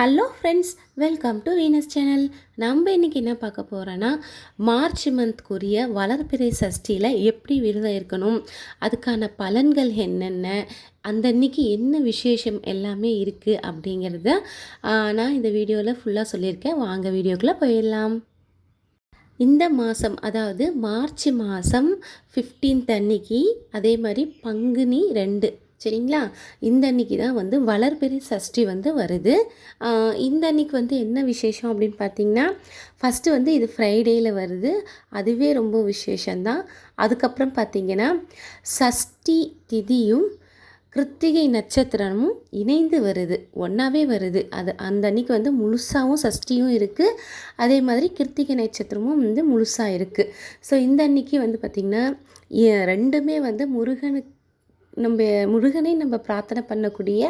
Hello friends welcome to Venus channel நம்ம இன்றைக்கி என்ன பார்க்க போகிறோன்னா மார்ச் மந்த்க்குரிய வளர்பிறை சஷ்டியில் எப்படி விரதம் இருக்கணும் அதுக்கான பலன்கள் என்னென்ன அந்த அன்னைக்கு என்ன விசேஷம் எல்லாமே இருக்குது அப்படிங்கிறத நான் இந்த வீடியோவில் ஃபுல்லாக சொல்லியிருக்கேன். வாங்க வீடியோக்குள்ளே போயிடலாம். இந்த மாதம் அதாவது மார்ச் மாதம் 15th அன்னைக்கு அதே மாதிரி பங்குனி ரெண்டு. சரிங்களா? இந்த அன்னைக்கு தான் வந்து வளர்பெரி சஷ்டி வந்து வருது. இந்த அன்னைக்கு வந்து என்ன விசேஷம் அப்படின்னு பார்த்தீங்கன்னா ஃபஸ்ட்டு வந்து இது ஃப்ரைடேயில் வருது. அதுவே ரொம்ப விசேஷந்தான் அதுக்கப்புறம் பார்த்தீங்கன்னா சஷ்டி திதியும் கிருத்திகை நட்சத்திரமும் இணைந்து வருது. ஒன்றாவே வருது. அது அந்த அன்னைக்கு வந்து முழுசாகவும் சஷ்டியும் இருக்குது அதே மாதிரி கிருத்திகை நட்சத்திரமும் வந்து முழுசாக இருக்குது ஸோ இந்த அன்னைக்கு வந்து பார்த்திங்கன்னா ரெண்டுமே வந்து முருகனுக்கு நம்ம முருகனை நம்ம பிரார்த்தனை பண்ணக்கூடிய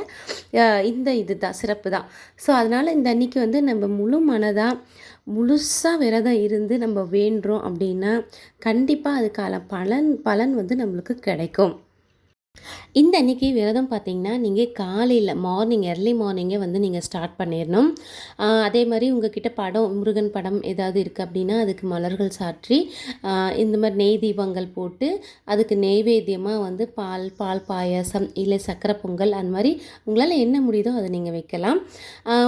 இந்த இது தான் சிறப்பு தான் ஸோ அதனால் இந்த அன்னைக்கு வந்து நம்ம முழு மனதாக முழுசாக விரதம் இருந்து நம்ம வேண்டுறோம் அப்படின்னா கண்டிப்பாக அதுக்கான பலன் பலன் வந்து நம்மளுக்கு கிடைக்கும். இந்த அன்றைக்கி விரதம் பார்த்தீங்கன்னா நீங்கள் காலையில் மார்னிங் எர்லி மார்னிங்கே வந்து நீங்கள் ஸ்டார்ட் பண்ணிடணும் அதே மாதிரி உங்ககிட்ட படம் முருகன் படம் ஏதாவது இருக்குது அப்படின்னா அதுக்கு மலர்கள் சாற்றி இந்த மாதிரி நெய் தீபங்கள் போட்டு அதுக்கு நெய்வேத்தியமாக வந்து பால் பால் பாயாசம் இல்லை சக்கரை பொங்கல் அந்த மாதிரி உங்களால் என்ன முடியுதோ அதை நீங்கள் வைக்கலாம்.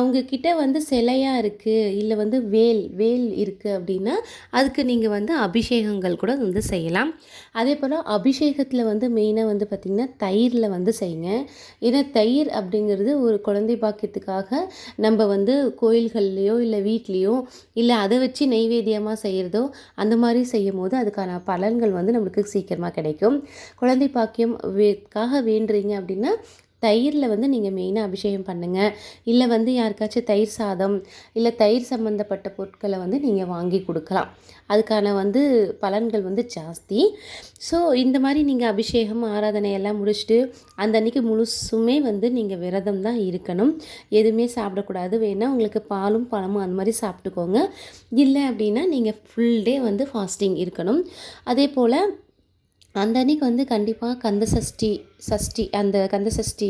உங்ககிட்ட வந்து சிலையாக இருக்குது இல்லை வந்து வேல் வேல் இருக்குது அப்படின்னா அதுக்கு நீங்கள் வந்து அபிஷேகங்கள் கூட வந்து செய்யலாம். அதே போல் அபிஷேகத்தில் வந்து மெயினாக வந்து பார்த்திங்கன்னா தயிரில் வந்து செய்யுங்க. ஏன்னா தயிர் அப்படிங்கிறது ஒரு குழந்தை பாக்கியத்துக்காக நம்ம வந்து கோயில்கள்லேயோ இல்லை வீட்லேயோ இல்லை அதை வச்சு நெய்வேத்தியமாக செய்கிறதோ அந்த மாதிரி செய்யும் போது அதுக்கான பலன்கள் வந்து நம்மளுக்கு சீக்கிரமாக கிடைக்கும். குழந்தை பாக்கியம் வேக்காக வேண்டுறீங்க அப்படின்னா தயிரில் வந்து நீங்கள் மெயினாக அபிஷேகம் பண்ணுங்கள் இல்லை வந்து யாருக்காச்சும் தயிர் சாதம் இல்லை தயிர் சம்மந்தப்பட்ட பொருட்களை வந்து நீங்கள் வாங்கி கொடுக்கலாம். அதுக்கான வந்து பலன்கள் வந்து ஜாஸ்தி. ஸோ இந்த மாதிரி நீங்கள் அபிஷேகம் ஆராதனை எல்லாம் முடிச்சுட்டு அந்த அன்னைக்கு முழுசுமே வந்து நீங்கள் விரதம் தான் இருக்கணும். எதுவுமே சாப்பிடக்கூடாது. வேணால் உங்களுக்கு பாலும் பழமும் அந்த மாதிரி சாப்பிட்டுக்கோங்க. இல்லை அப்படின்னா நீங்கள் ஃபுல் டே வந்து ஃபாஸ்டிங் இருக்கணும். அதே போல் அந்த அன்னைக்கு வந்து கண்டிப்பாக கந்த சஷ்டி சஷ்டி அந்த கந்த சஷ்டி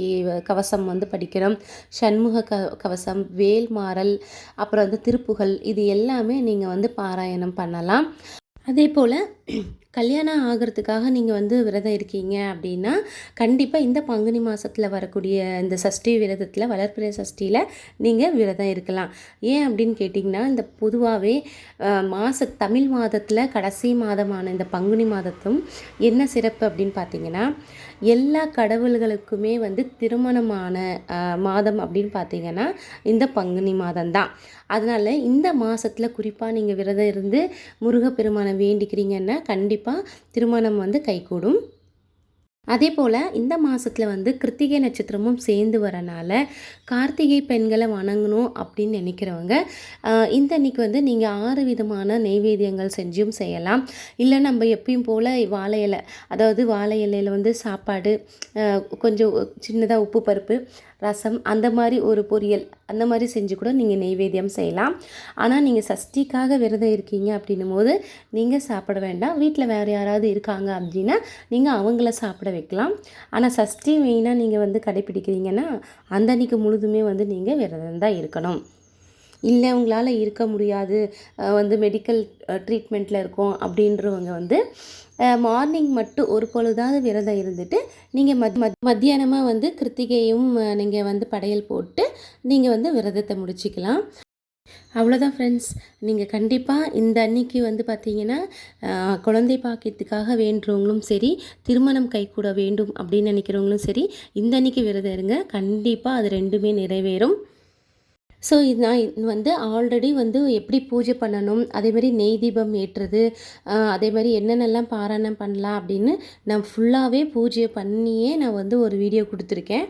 கவசம் வந்து படிக்கணும். சண்முக க கவசம் வேல்மாறல் அப்புறம் வந்து திருப்புகழ் இது எல்லாமே நீங்கள் வந்து பாராயணம் பண்ணலாம். அதே போல் கல்யாணம் ஆகிறதுக்காக நீங்கள் வந்து விரதம் இருக்கீங்க அப்படின்னா கண்டிப்பாக இந்த பங்குனி மாதத்தில் வரக்கூடிய இந்த சஷ்டி விரதத்தில் வளர்ப்பிறை சஷ்டியில் நீங்கள் விரதம் இருக்கலாம். ஏன் அப்படின்னு கேட்டிங்கன்னா இந்த பொதுவாகவே மாத தமிழ் மாதத்தில் கடைசி மாதமான இந்த பங்குனி மாதத்தும் என்ன சிறப்பு அப்படின்னு பார்த்தீங்கன்னா எல்லா கடவுள்களுக்குமே வந்து திருமணமான மாதம் அப்படின்னு பார்த்தீங்கன்னா இந்த பங்குனி மாதம்தான். அதனால் இந்த மாதத்தில் குறிப்பாக நீங்கள் விரதம் இருந்து முருகப்பெருமானை வேண்டிக்கிறீங்கன்னா கண்டிப்பாக திருமணம் வந்து கைகூடும். அதே போல் இந்த மாதத்தில் வந்து கிருத்திகை நட்சத்திரமும் சேர்ந்து வரனால கார்த்திகை பெண்களை வணங்கணும் அப்படின்னு நினைக்கிறவங்க இந்த அன்னைக்கு வந்து நீங்கள் ஆறு விதமான நெய்வேத்தியங்கள் செஞ்சும் செய்யலாம். இல்லை நம்ம எப்பயும் போல் வாழை இலை அதாவது வாழை இலையில் வந்து சாப்பாடு கொஞ்சம் சின்னதாக உப்பு பருப்பு ரசம் அந்த மாதிரி ஒரு பொரியல் அந்த மாதிரி செஞ்சு கூட நீங்கள் நெய்வேத்தியம் செய்யலாம். ஆனால் நீங்கள் சஷ்டிக்காக விரதம் இருக்கீங்க அப்படின்னும் போது நீங்கள் சாப்பிட வேண்டாம். வீட்டில் வேறு யாராவது இருக்காங்க அப்படின்னா நீங்கள் அவங்கள சாப்பிட வைக்கலாம். ஆனால் சஷ்டி மெயினாக நீங்கள் வந்து கடைப்பிடிக்கிறீங்கன்னா அந்த அன்னைக்கு முழுதுமே வந்து நீங்கள் விரதம் தான் இருக்கணும். இல்லை உங்களால் இருக்க முடியாது. வந்து மெடிக்கல் ட்ரீட்மெண்ட்டில் இருக்கோம் அப்படின்றவங்க வந்து மார்னிங் மட்டும் ஒரு பொழுதாவது விரதம் இருந்துட்டு நீங்கள் மத் மத் மத்தியானமாக வந்து கிருத்திகையும் நீங்கள் வந்து படையல் போட்டு நீங்கள் வந்து விரதத்தை முடிச்சிக்கலாம். அவ்வளோதான் ஃப்ரெண்ட்ஸ் நீங்கள் கண்டிப்பாக இந்த அன்னைக்கு வந்து பார்த்தீங்கன்னா குழந்தை பாக்கியத்துக்காக வேண்டுறவங்களும் சரி திருமணம் கைகூட வேண்டும் அப்படின்னு நினைக்கிறவங்களும் சரி இந்த அன்னைக்கு விரதம் இருங்க. கண்டிப்பாக அது ரெண்டுமே நிறைவேறும். ஸோ இது நான் வந்து ஆல்ரெடி வந்து எப்படி பூஜை பண்ணணும்? அதே மாதிரி நெய் தீபம் ஏற்றுறது அதேமாதிரி அதே மாதிரி என்னென்னலாம் பாராயணம் பண்ணலாம் அப்படின்னு நான் ஃபுல்லாகவே பூஜை பண்ணியே நான் வந்து ஒரு வீடியோ கொடுத்துருக்கேன்.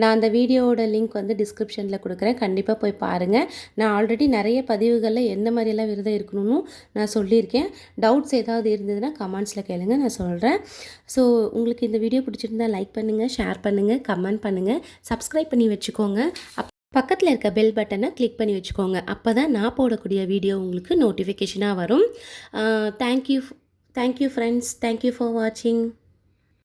நான் அந்த வீடியோவோட லிங்க் வந்து டிஸ்கிரிப்ஷனில் கொடுக்குறேன். கண்டிப்பாக போய் பாருங்கள் நான் ஆல்ரெடி நிறைய பதிவுகளில் எந்த மாதிரியெல்லாம் விரதம் இருக்கணும்னு நான் சொல்லியிருக்கேன். டவுட்ஸ் ஏதாவது இருந்ததுன்னா கமெண்ட்ஸில் கேளுங்க நான் சொல்கிறேன் ஸோ உங்களுக்கு இந்த வீடியோ பிடிச்சிருந்தா லைக் பண்ணுங்கள் ஷேர் பண்ணுங்கள் கமெண்ட் பண்ணுங்கள் சப்ஸ்கிரைப் பண்ணி வச்சுக்கோங்க. அப் பக்கத்தில் இருக்க பெல் பட்டனை கிளிக் பண்ணி வச்சுக்கோங்க. அப்போ தான் நான் போடக்கூடிய வீடியோ உங்களுக்கு நோட்டிஃபிகேஷனாக வரும். Thank you thank you friends thank you for வாட்சிங்